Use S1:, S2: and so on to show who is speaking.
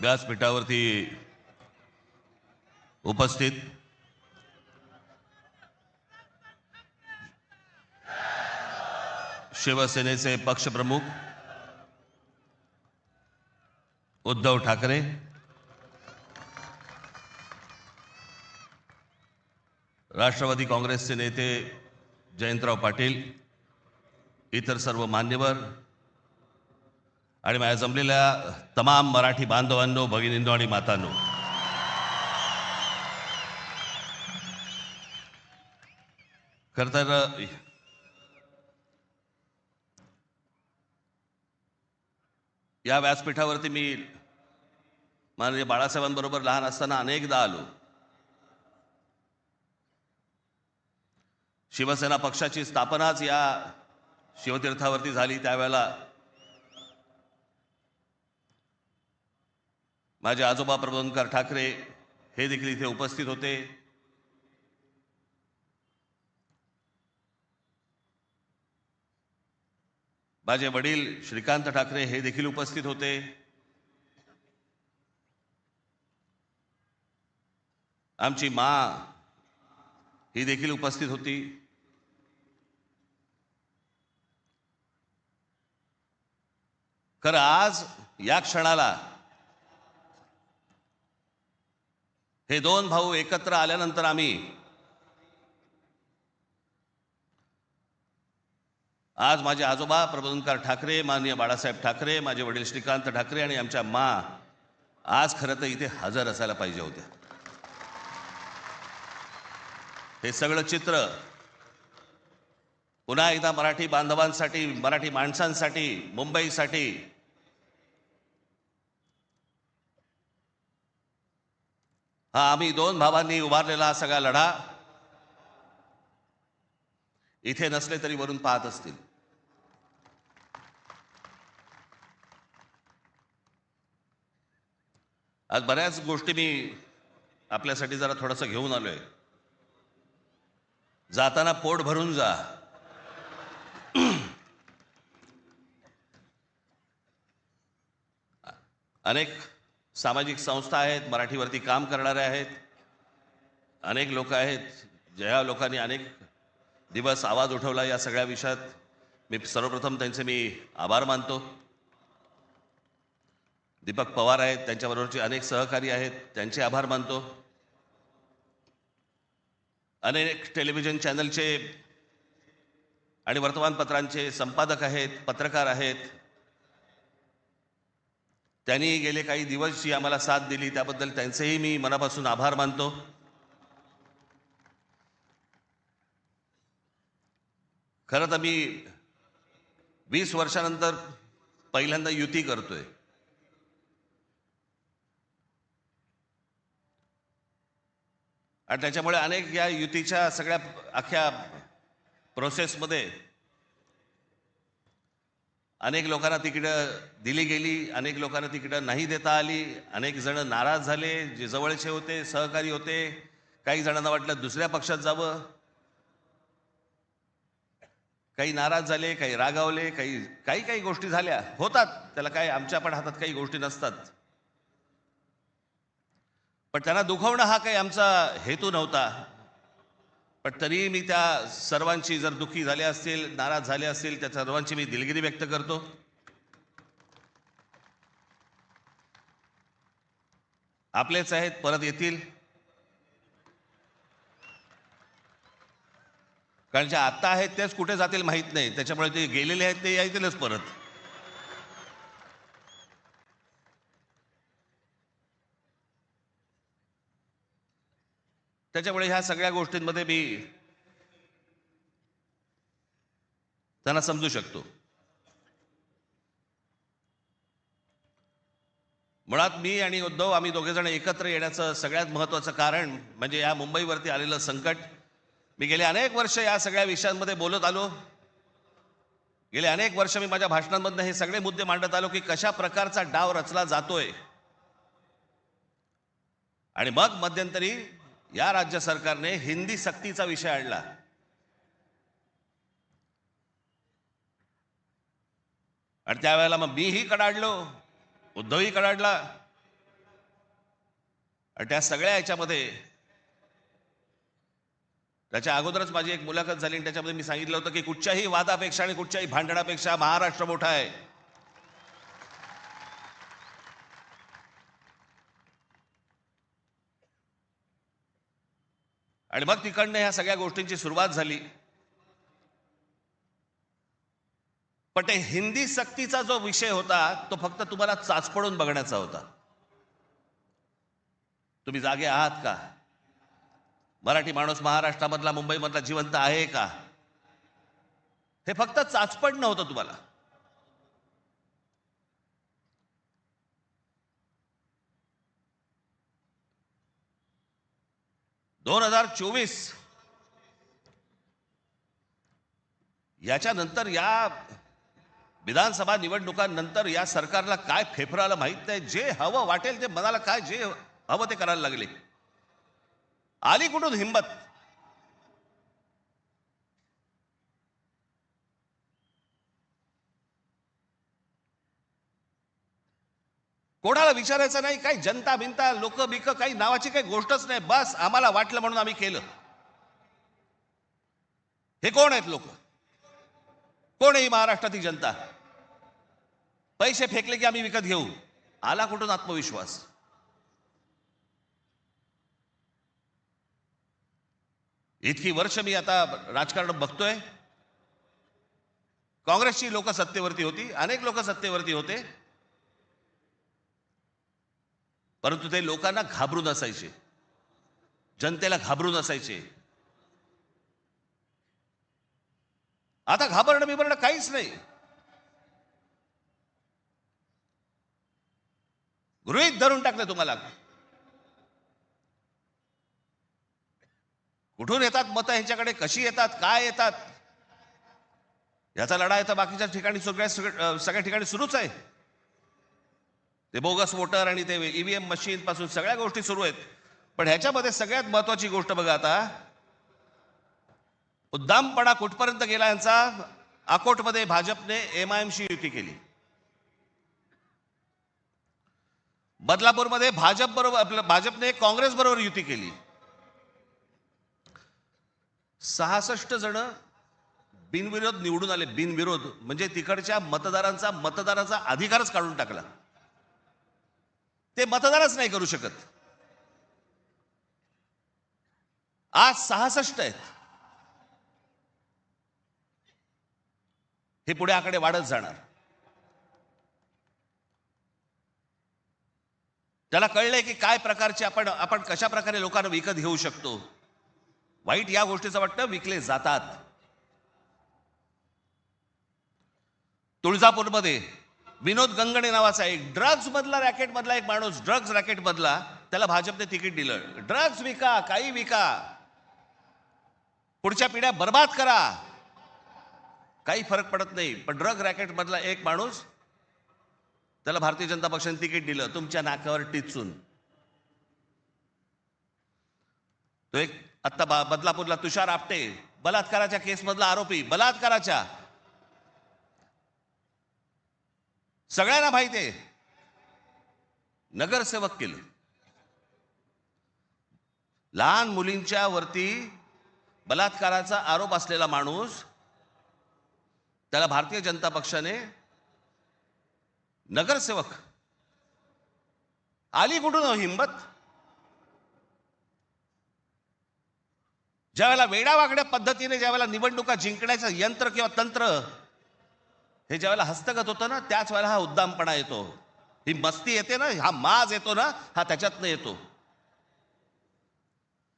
S1: व्यासपीठावरती उपस्थित शिवसेनेचे पक्षप्रमुख उद्धव ठाकरे राष्ट्रवादी काँग्रेसचे नेते जयंतराव पाटील इतर सर्व मान्यवर आणि माझ्या जमलेल्या तमाम मराठी बांधवांनो भगिनींनो आणि मातांनो. खर तर या व्यासपीठावरती मी माननीय बाळासाहेबांबरोबर लहान असताना अनेकदा आलो. शिवसेना पक्षाची स्थापनाच या शिवतीर्थावरती झाली. त्यावेळेला माझे आजोबा प्रबोधनकर ठाकरे हे देखील इथे उपस्थित होते. माझे वडील श्रीकांत ठाकरे हे देखील उपस्थित होते. आमची मा ही देखील उपस्थित होती. खरं आज या क्षणाला हे दोन भाऊ एकत्र आल्यानंतर आम्ही आज माझे आजोबा प्रबोधनकार ठाकरे माननीय बाळासाहेब ठाकरे माझे वडील श्रीकांत ठाकरे आणि आमच्या मा आज खरं तर इथे हजर असायला पाहिजे होत्या. हे सगळं चित्र पुन्हा एकदा मराठी बांधवांसाठी मराठी माणसांसाठी मुंबईसाठी हा आम्ही दोन भावांनी उभारलेला हा सगळा लढा इथे नसले तरी वरून पाहत असतील. आज बऱ्याच गोष्टी मी आपल्यासाठी जरा थोडंसं घेऊन आलोय. जाताना पोट भरून जा. अनेक सामाजिक संस्था आहेत मराठीवरती काम करणारे आहेत अनेक लोक आहेत. ज्या लोकांनी अनेक दिवस आवाज उठवला या सगळ्या विषयात. मी सर्वप्रथम त्यांचे मी आभार मानतो. दीपक पवार आहेत त्यांच्याबरोबरचे अनेक सहकारी आहेत त्यांचे आभार मानतो. अनेक टेलिव्हिजन चॅनलचे आणि वर्तमानपत्रांचे संपादक आहेत पत्रकार आहेत. त्यांनी गेले काही दिवस जी आम्हाला साथ दिली. त्याबद्दल त्यांचेही मी मनापासून आभार मानतो. खरं तर मी वीस वर्षानंतर पहिल्यांदा युती करतोय. आणि त्याच्यामुळे अनेक या युतीच्या सगळ्या अख्ख्या प्रोसेसमध्ये अनेक लोकांना तिकीटं दिली गेली अनेक लोकांना तिकीटं नाही देता आली अनेक जण नाराज झाले जे जवळचे होते सहकारी होते काही जणांना वाटलं दुसऱ्या पक्षात जावं. काही नाराज झाले काही रागावले काही काही काही गोष्टी झाल्या. होतात त्याला काय आमच्या पण हातात काही गोष्टी नसतात. पण त्यांना दुखवणं हा काही आमचा हेतू नव्हता. पण तरी मी त्या सर्वांची जर दुःखी झाले असतील नाराज झाले असतील त्या सर्वांची मी दिलगिरी व्यक्त करतो. आपलेच आहेत परत येतील. कारण जे आत्ता आहेत तेच कुठे जातील माहीत नाही. त्याच्यामुळे ते गेलेले आहेत ते येतीलच परत. त्याच्यामुळे ह्या सगळ्या गोष्टींमध्ये मी त्यांना समजू शकतो. मुळात मी आणि उद्धव आम्ही दोघे जण एकत्र येण्याचं सगळ्यात महत्त्वाचं कारण म्हणजे या मुंबईवरती आलेलं संकट. मी गेले अनेक वर्ष या सगळ्या विषयांमध्ये बोलत आलो. गेले अनेक वर्ष मी माझ्या भाषणांमधनं हे सगळे मुद्दे मांडत आलो की कशा प्रकारचा डाव रचला जातोय. आणि मग मध्यंतरी या राज्य सरकारने हिंदी सक्तीचा विषय आणला. आणि त्यावेळेला मग मीही कडाडलो उद्धवही कडाडला. आणि त्या सगळ्या याच्यामध्ये त्याच्या अगोदरच माझी एक मुलाखत झाली आणि त्याच्यामध्ये मी सांगितलं होतं की कुठच्याही वादापेक्षा आणि कुठच्याही भांडणापेक्षा महाराष्ट्र मोठा आहे. आणि मग तिकडनं ह्या सगळ्या गोष्टींची सुरुवात झाली. पण ते हिंदी सक्तीचा जो विषय होता तो फक्त तुम्हाला चाचपडून बघण्याचा होता. तुम्ही जागे आहात का? मराठी माणूस महाराष्ट्रामधला मुंबईमधला जिवंत आहे का? हे फक्त चाचपड नव्हतं तुम्हाला. दोन हजार चोवीस. याच्यानंतर या विधानसभा निवडणुकांनंतर या सरकारला काय फेफराला माहीत नाही. जे हवं वाटेल ते मनाला काय जे हवं ते करायला लागले. आली कुठून हिंमत? कोणाला विचारायचं नाही काही जनता भिंता लोक बिक काही नावाची काही गोष्टच नाही. बस आम्हाला वाटलं म्हणून आम्ही केलं. हे कोण आहेत लोक? कोण आहे महाराष्ट्रातील जनता? पैसे फेकले की आम्ही विकत घेऊ. आला कुठून आत्मविश्वास? इतकी वर्ष मी आता राजकारण बघतोय. काँग्रेसची लोक सत्तेवरती होती अनेक लोक सत्तेवरती होते. परंतु ते लोकांना घाबरून असायचे जनतेला घाबरून असायचे आता घाबरणं बिबरणं काहीच नाही. गृहित धरून टाकलं तुम्हाला. कुठून येतात मतं ह्यांच्याकडे? कशी येतात? काय येतात? याचा लढा तर बाकीच्या ठिकाणी सगळ्या सगळ्या सगळ्या ठिकाणी सुरूच आहे. ते बोगस वोटर आणि ते ईव्हीएम मशीन पासून सगळ्या गोष्टी सुरू आहेत. पण ह्याच्यामध्ये सगळ्यात महत्वाची गोष्ट बघा आता. उद्दामपणा कुठपर्यंत गेला यांचा? अकोटमध्ये भाजपने एमआयएमशी युती केली. बदलापूरमध्ये भाजप बरोबर आपलं भाजपने काँग्रेस बरोबर युती केली. सहासष्ट जण बिनविरोध निवडून आले. बिनविरोध म्हणजे तिकडच्या मतदारांचा मतदाराचा अधिकारच काढून टाकला. ते मतदारच नाही करू शकत. आज सहासष्ट आहेत. हे पुढे आकडे वाढत जाणार. त्याला कळलंय की काय प्रकारचे आपण आपण कशा प्रकारे लोकांना विकत घेऊ शकतो. वाईट या गोष्टीचं वाटतं विकले जातात. तुळजापूरमध्ये विनोद गंगणे नावाचा एक ड्रग्ज मधला रॅकेट मधला एक माणूस ड्रग्ज रॅकेट मधला त्याला भाजपने तिकीट दिलं. ड्रग्ज विका काही विका. पुढच्या पिढ्या बर्बाद करा. काही फरक पडत नाही पण ड्रग रॅकेट मधला एक माणूस त्याला भारतीय जनता पक्षाने तिकीट दिलं तुमच्या नाकावर टिचून. तो एक आत्ता बा- बदलापूरला तुषार आपटे बलात्काराच्या केसमधला आरोपी बलात्काराच्या. सगळ्यांना माहिती आहे. नगरसेवक केलं. लहान मुलींच्या वरती बलात्काराचा आरोप असलेला माणूस त्याला भारतीय जनता पक्षाने नगरसेवक आली कुठून हो हिंमत? ज्यावेळेला वेडावागड्या पद्धतीने ज्यावेळेला निवडणुका जिंकण्याचं यंत्र किंवा तंत्र हे ज्यावेळेला हस्तगत होतं ना त्याच वेळेला हा उद्दामपणा येतो. ही मस्ती येते ना हा माज येतो ना हा त्याच्यातनं येतो.